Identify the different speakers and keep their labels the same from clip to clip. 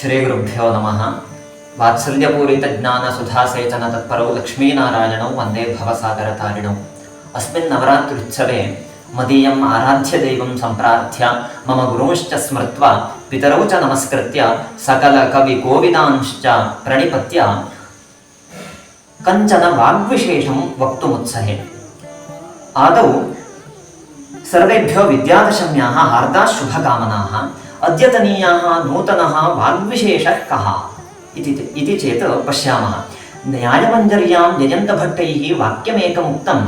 Speaker 1: ಶ್ರೀಗುರುಭ್ಯೋ ನಮಃ. ವಾತ್ಸಲ್ಯಪೂರಿತ ಜ್ಞಾನ ಸುಧಾಸೇಚನ ತತ್ಪರೌ ಲಕ್ಷ್ಮೀನಾರಾಯಣೌ ವಂದೇ ಭವಸಾಗರ ತಾರಿಣೌ ಅಸ್ಮಿನ್ ನವರಾತ್ರುತ್ಸವೆ ಮದೀಯಂ ಆರಾಧ್ಯ ದೈವಂ ಸಂಪ್ರಾರ್ಥ್ಯ ಮಮ ಗುರುಂಶ್ಚ ಸ್ಮೃತ್ವ ಪಿತರೌ ಚ ನಮಸ್ಕೃತ್ಯ ಸಕಲ ಕವಿ ಗೋವಿದಾಂಶ್ಚ ಪ್ರಣಿಪತ್ಯ. ಕಂಚನ ವಾಗ್ವಿಶೇಷಂ ವಕ್ತುಮುತ್ಸಹೆ. ಆದೌ ಸರ್ವೇಭ್ಯೋ ವಿದ್ಯಾದಶಮ್ಯಾಹ ಹಾರ್ದಾ ಶುಭಕಾಮನಾಹ अद्यतनीयाः नूतनः वाग्विशेषः कः इति इति चेत् पश्यामः न्यायमञ्जर्यां यजन्तभट्टैः वाक्यमेकमुक्तं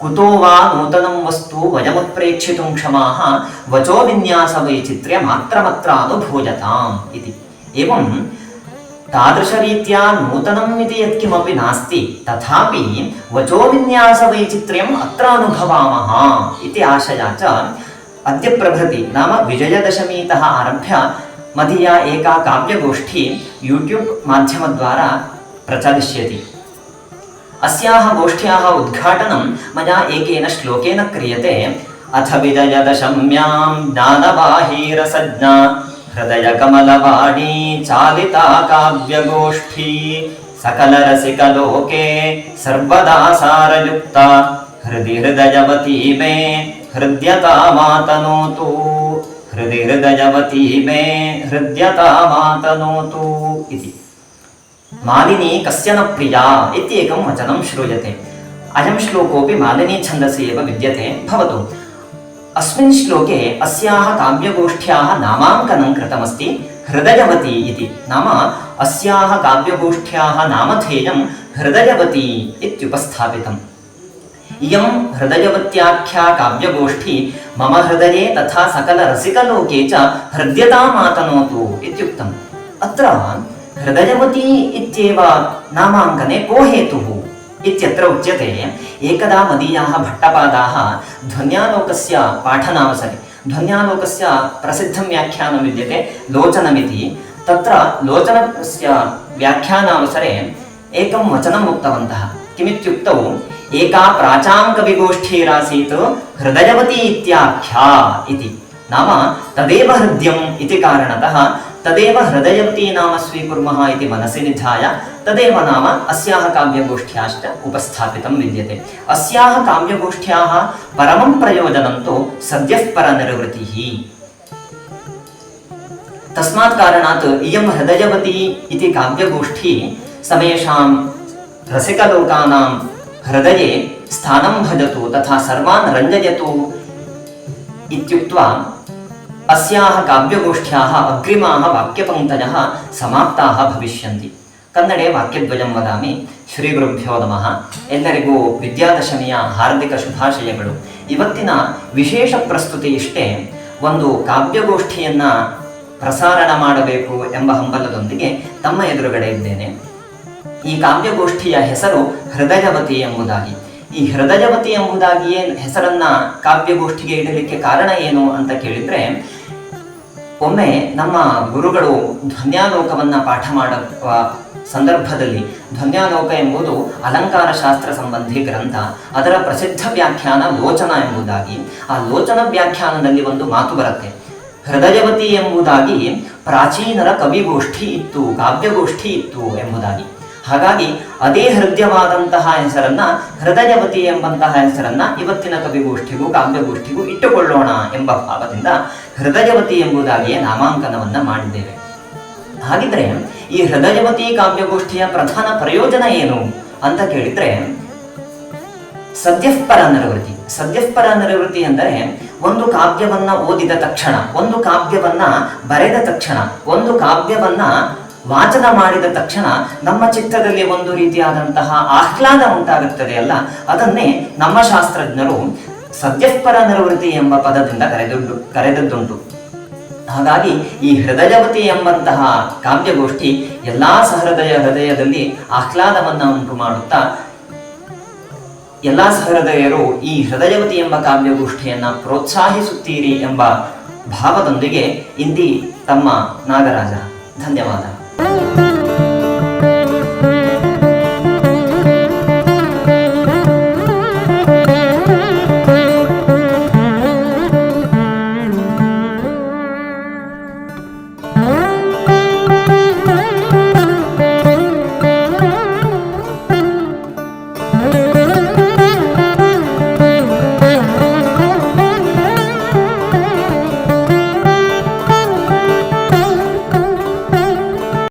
Speaker 1: कुतो वा नूतनं वस्तु वयमुत्प्रेक्षितुं क्षमाः वचो विन्यासवैचित्र्यमात्रमत्रानुभूयताम् इति एवं तादृशरीत्या नूतनम् इति यत्किमपि नास्ति तथापि वचोविन्यासवैचित्र्यम् अत्र अनुभवामः इति आशया च अद्य प्रभृति नाम विजयदशमीतः आरभ्य मदीया एका काव्यगोष्ठी यूट्यूब् माध्यमद्वारा प्रचलिष्यति। अस्याः गोष्ठ्याः उद्घाटनं मया एकेन श्लोकेन क्रियते। अथ विजयदशम्यां ज्ञानबाहीरसज्ञा हृदयकमलवाणी चालिता काव्यगोष्ठी सकलरसिकलोके सर्वदा सारयुक्ता हृदि हृदयवती मे इति। मालिनी कस्य न प्रिया इत्येकं वचनं श्रूयते। अयं श्लोकोऽपि मालिनी छन्दसि एव विद्यते। भवतु। अस्मिन् श्लोके अस्याः काव्यगोष्ठ्याः नामाङ्कनं कृतमस्ति। हृदयवती इति। नाम अस्याः काव्यगोष्ठ्याः नामधेयं हृदयवती इत्युपस्थापितम् ಇಯಂ ಹೃದಯವತ್ಯಾಖ್ಯಾ ಕಾವ್ಯಗೋಷ್ಠಿ ಮಮ ಹೃದಯ ತಥಾ ಸಕಲ ರಸಿಕಲೋಕೆ ಚ ಹೃದಯತಾ ಮಾತನೋತು ಇತ್ಯುಕ್ತ ಅತ್ರ ಹೃದಯವತಿ ಇತ್ಯೇವ ನಾಮಾಂಕನೆ ಕೋ ಹೇತು ಇತ್ಯತ್ರ ಉಚ್ಯತೆ ಏಕದಾ ಮದೀಯ ಭಟ್ಟಪಾದಾಹ ಧ್ವನ್ಯಾಲೋಕಸ್ಯ ಪಾಠನಾವಸರೆ ಧ್ವನ್ಯಾಲೋಕಸ್ಯ ಪ್ರಸಿದ್ಧ ವ್ಯಾಖ್ಯಾನ ವಿದ್ಯತೆ ಲೋಚನಮಿತಿ ತತ್ರ ಲೋಚನಸ್ಯ ವ್ಯಾಖ್ಯಾನಾವಸರೆ ಏಕಂ ವಚನಂ ಉಕ್ತವಂತಹ ಕಿಮಿತ್ಯುಕ್ತವು एका प्राचां कविगोष्ठीरासीत् हृदयवती इत्याख्या इति। नाम तदेव हृद्यम् इति कारणतः तदेव हृदयवती नाम स्वीकुर्मः इति मनसि निधाय तदेव नाम अस्याः काव्यगोष्ठ्याश्च उपस्थापितं विद्यते। अस्याः काव्यगोष्ठ्याः परमं प्रयोजनं तु सद्यः परनिर्वृतिः। तस्मात् कारणात् इयं हृदयवती इति काव्यगोष्ठी समेषां रसिकलोकानां ಹೃದಯೇ ಸ್ಥಾನಂ ಭಜತು ತಥಾ ಸರ್ವಾನ್ ರಂಜಯತು ಇತ್ಯುಕ್ತ್ವಾ ಅಸ್ಯಾಹ ಕಾವ್ಯಗೋಷ್ಠ್ಯಾಹ ಅಗ್ರಿಮಾಹ ವಾಕ್ಯಪಂಕ್ತಯ ಸಮಾಪ್ತಾಹ ಭವಿಷ್ಯಂತಿ. ಕನ್ನಡೆ ವಾಕ್ಯದ್ವಯಂ ವದಾಮಿ. ಶ್ರೀ ಗುರುಭ್ಯೋ ನಮಃ. ಎಲ್ಲರಿಗೂ ವಿದ್ಯಾದಶಮಿಯ ಹಾರ್ದಿಕ ಶುಭಾಶಯಗಳು. ಇವತ್ತಿನ ವಿಶೇಷ ಪ್ರಸ್ತುತಿ ಇಷ್ಟೇ. ಒಂದು ಕಾವ್ಯಗೋಷ್ಠಿಯನ್ನು ಪ್ರಸಾರಣ ಮಾಡಬೇಕು ಎಂಬ ಹಂಬಲದೊಂದಿಗೆ ತಮ್ಮ ಎದುರುಗಡೆ ಇದ್ದೇನೆ. ಈ ಕಾವ್ಯಗೋಷ್ಠಿಯ ಹೆಸರು ಹೃದಯವತಿ ಎಂಬುದಾಗಿ. ಈ ಹೃದಯವತಿ ಎಂಬುದಾಗಿಯೇ ಹೆಸರನ್ನ ಕಾವ್ಯಗೋಷ್ಠಿಗೆ ಇಡಲಿಕ್ಕೆ ಕಾರಣ ಏನು ಅಂತ ಕೇಳಿದ್ರೆ, ಒಮ್ಮೆ ನಮ್ಮ ಗುರುಗಳು ಧ್ವನ್ಯಾಲೋಕವನ್ನ ಪಾಠ ಮಾಡುವ ಸಂದರ್ಭದಲ್ಲಿ, ಧ್ವನ್ಯಾಲೋಕ ಎಂಬುದು ಅಲಂಕಾರ ಶಾಸ್ತ್ರ ಸಂಬಂಧಿ ಗ್ರಂಥ, ಅದರ ಪ್ರಸಿದ್ಧ ವ್ಯಾಖ್ಯಾನ ಲೋಚನ ಎಂಬುದಾಗಿ. ಆ ಲೋಚನ ವ್ಯಾಖ್ಯಾನದಲ್ಲಿ ಒಂದು ಮಾತು ಬರುತ್ತೆ. ಹೃದಯವತಿ ಎಂಬುದಾಗಿ ಪ್ರಾಚೀನರ ಕವಿಗೋಷ್ಠಿ ಇತ್ತು, ಕಾವ್ಯಗೋಷ್ಠಿ ಇತ್ತು ಎಂಬುದಾಗಿ. ಹಾಗಾಗಿ ಅದೇ ಹೃದಯವಾದಂತಹ ಹೆಸರನ್ನ ಹೃದಯವತಿ ಎಂಬಂತಹ ಹೆಸರನ್ನ ಇವತ್ತಿನ ಕವಿಗೋಷ್ಠಿಗೂ ಕಾವ್ಯಗೋಷ್ಠಿಗೂ ಇಟ್ಟುಕೊಳ್ಳೋಣ ಎಂಬ ಭಾವದಿಂದ ಹೃದಯವತಿ ಎಂಬುದಾಗಿಯೇ ನಾಮಾಂಕನವನ್ನ ಮಾಡಿದ್ದೇವೆ. ಹಾಗಿದ್ರೆ ಈ ಹೃದಯವತಿ ಕಾವ್ಯಗೋಷ್ಠಿಯ ಪ್ರಧಾನ ಪ್ರಯೋಜನ ಏನು ಅಂತ ಕೇಳಿದ್ರೆ ಸದ್ಯಪರ ನಿರ್ವೃತ್ತಿ. ಸದ್ಯಪರ ನಿರ್ವೃತ್ತಿ ಎಂದರೆ ಒಂದು ಕಾವ್ಯವನ್ನ ಓದಿದ ತಕ್ಷಣ, ಒಂದು ಕಾವ್ಯವನ್ನ ಬರೆದ ತಕ್ಷಣ, ಒಂದು ಕಾವ್ಯವನ್ನ ವಾಚನ ಮಾಡಿದ ತಕ್ಷಣ ನಮ್ಮ ಚಿತ್ತದಲ್ಲಿ ಒಂದು ರೀತಿಯಾದಂತಹ ಆಹ್ಲಾದ ಉಂಟಾಗುತ್ತದೆ ಅಲ್ಲ? ಅದನ್ನೇ ನಮ್ಮ ಶಾಸ್ತ್ರಜ್ಞರು ಸದ್ಯಸ್ಪರ ನಿವೃತ್ತಿ ಎಂಬ ಪದದಿಂದ ಕರೆದುಂಟು ಕರೆದದ್ದುಂಟು. ಹಾಗಾಗಿ ಈ ಹೃದಯವತಿ ಎಂಬಂತಹ ಕಾವ್ಯಗೋಷ್ಠಿ ಎಲ್ಲಾ ಸಹೃದಯ ಹೃದಯದಲ್ಲಿ ಆಹ್ಲಾದವನ್ನು ಉಂಟು ಮಾಡುತ್ತಾ, ಎಲ್ಲಾ ಸಹೃದಯರು ಈ ಹೃದಯವತಿ ಎಂಬ ಕಾವ್ಯಗೋಷ್ಠಿಯನ್ನ ಪ್ರೋತ್ಸಾಹಿಸುತ್ತೀರಿ ಎಂಬ ಭಾವದೊಂದಿಗೆ ಇಂದಿ ತಮ್ಮ ನಾಗರಾಜ, ಧನ್ಯವಾದ. Música